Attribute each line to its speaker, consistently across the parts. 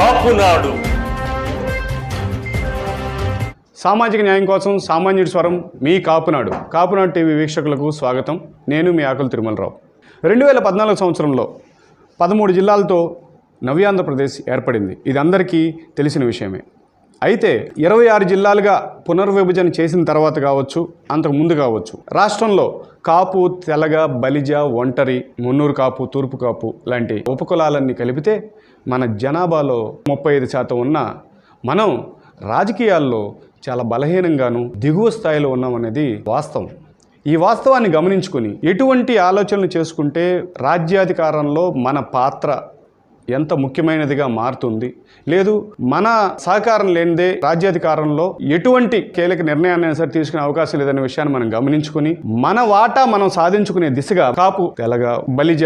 Speaker 1: కాపునాడు.
Speaker 2: సామాజిక న్యాయం కోసం సామాన్యుడి స్వరం మీ కాపునాడు. కాపునాడు టీవీ వీక్షకులకు స్వాగతం. నేను మీ ఆకుల తిరుమలరావు. రెండు వేల పద్నాలుగు సంవత్సరంలో పదమూడు జిల్లాలతో నవ్యాంధ్రప్రదేశ్ ఏర్పడింది. ఇది అందరికీ తెలిసిన విషయమే. అయితే ఇరవై ఆరు జిల్లాలుగా పునర్విభజన చేసిన తర్వాత కావచ్చు అంతకు ముందు కావచ్చు రాష్ట్రంలో కాపు తెలగ బలిజ ఒంటరి మున్నూరు కాపు తూర్పు కాపు లాంటి ఉపకులాలన్నీ కలిపితే మన జనాభాలో ముప్పై ఐదు శాతం ఉన్న మనం రాజకీయాల్లో చాలా బలహీనంగాను దిగువ స్థాయిలో ఉన్నామనేది వాస్తవం. ఈ వాస్తవాన్ని గమనించుకుని ఎటువంటి ఆలోచనలు చేసుకుంటే రాజ్యాధికారంలో మన పాత్ర ఎంత ముఖ్యమైనదిగా మారుతుంది? లేదు మన సహకారం లేనిదే రాజ్యాధికారంలో ఎటువంటి కీలక నిర్ణయాన్ని సరే తీసుకునే అవకాశం లేదనే విషయాన్ని మనం గమనించుకుని మన వాటా మనం సాధించుకునే దిశగా కాపు తెలగ బలిజ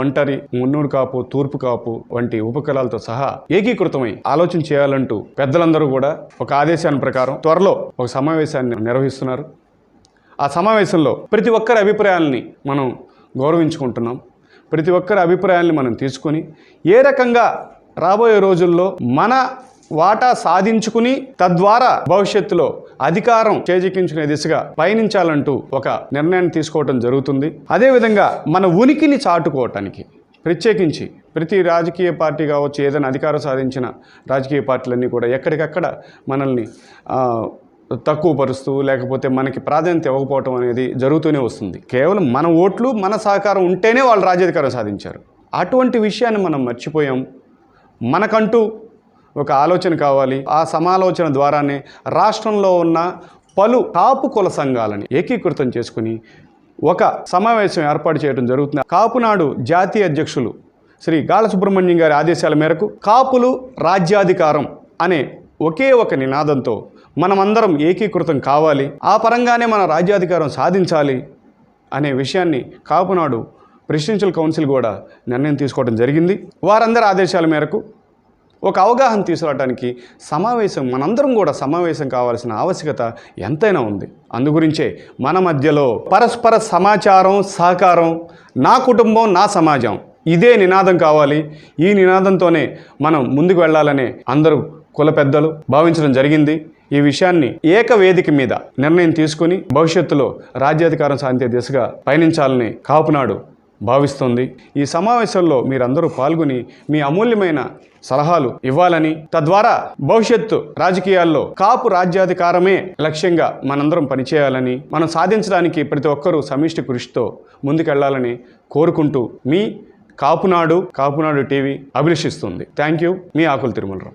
Speaker 2: ఒంటరి మున్నూరు కాపు తూర్పు కాపు వంటి ఉపకులాలతో సహా ఏకీకృతమై ఆలోచన చేయాలంటూ పెద్దలందరూ కూడా ఒక ఆదేశాన్ని ప్రకారం త్వరలో ఒక సమావేశాన్ని నిర్వహిస్తున్నారు. ఆ సమావేశంలో ప్రతి ఒక్కరి అభిప్రాయాలని మనం గౌరవించుకుంటున్నాం. ప్రతి ఒక్కరి అభిప్రాయాల్ని మనం తీసుకొని ఏ రకంగా రాబోయే రోజుల్లో మన వాటా సాధించుకుని తద్వారా భవిష్యత్తులో అధికారం చేజిక్కించుకునే దిశగా పయనించాలంటూ ఒక నిర్ణయాన్ని తీసుకోవడం జరుగుతుంది. అదేవిధంగా మన ఉనికిని చాటుకోవటానికి ప్రత్యేకించి ప్రతి రాజకీయ పార్టీ కావచ్చు ఏదైనా అధికారం సాధించిన రాజకీయ పార్టీలన్నీ కూడా ఎక్కడికక్కడ మనల్ని తక్కువ పరుస్తూ లేకపోతే మనకి ప్రాధాన్యత ఇవ్వకపోవటం అనేది జరుగుతూనే వస్తుంది. కేవలం మన ఓట్లు మన సహకారం ఉంటేనే వాళ్ళు రాజ్యాధికారం సాధించారు. అటువంటి విషయాన్ని మనం మర్చిపోయాం. మనకంటూ ఒక ఆలోచన కావాలి. ఆ సమాలోచన ద్వారానే రాష్ట్రంలో ఉన్న పలు కాపు కుల సంఘాలని ఏకీకృతం చేసుకుని ఒక సమావేశం ఏర్పాటు చేయడం జరుగుతుంది. కాపునాడు జాతీయ అధ్యక్షులు శ్రీ గాల సుబ్రహ్మణ్యం గారి ఆదేశాల మేరకు కాపులు రాజ్యాధికారం అనే ఒకే ఒక నినాదంతో మనమందరం ఏకీకృతం కావాలి. ఆ పరంగానే మన రాజ్యాధికారం సాధించాలి అనే విషయాన్ని కాపునాడు ప్రెసిడెన్షియల్ కౌన్సిల్ కూడా నిర్ణయం తీసుకోవడం జరిగింది. వారందరి ఆదేశాల మేరకు ఒక అవగాహన తీసుకురావడానికి సమావేశం మనందరం కూడా సమావేశం కావాల్సిన ఆవశ్యకత ఎంతైనా ఉంది. అందుగురించే మన మధ్యలో పరస్పర సమాచారం సహకారం నా కుటుంబం నా సమాజం ఇదే నినాదం కావాలి. ఈ నినాదంతోనే మనం ముందుకు వెళ్ళాలనే అందరూ కుల పెద్దలు భావించడం జరిగింది. ఈ విషయాన్ని ఏకవేదిక మీద నిర్ణయం తీసుకుని భవిష్యత్తులో రాజ్యాధికారం సాధించే దిశగా పయనించాలని కాపునాడు భావిస్తుంది. ఈ సమావేశంలో మీరందరూ పాల్గొని మీ అమూల్యమైన సలహాలు ఇవ్వాలని తద్వారా భవిష్యత్తు రాజకీయాల్లో కాపు రాజ్యాధికారమే లక్ష్యంగా మనందరం పనిచేయాలని మనం సాధించడానికి ప్రతి ఒక్కరూ సమిష్టి కృషితో ముందుకెళ్ళాలని కోరుకుంటూ మీ Kapunadu Kapunadu TV అభిలషిస్తుంది. Thank you. Me Akulu Tirumalarao.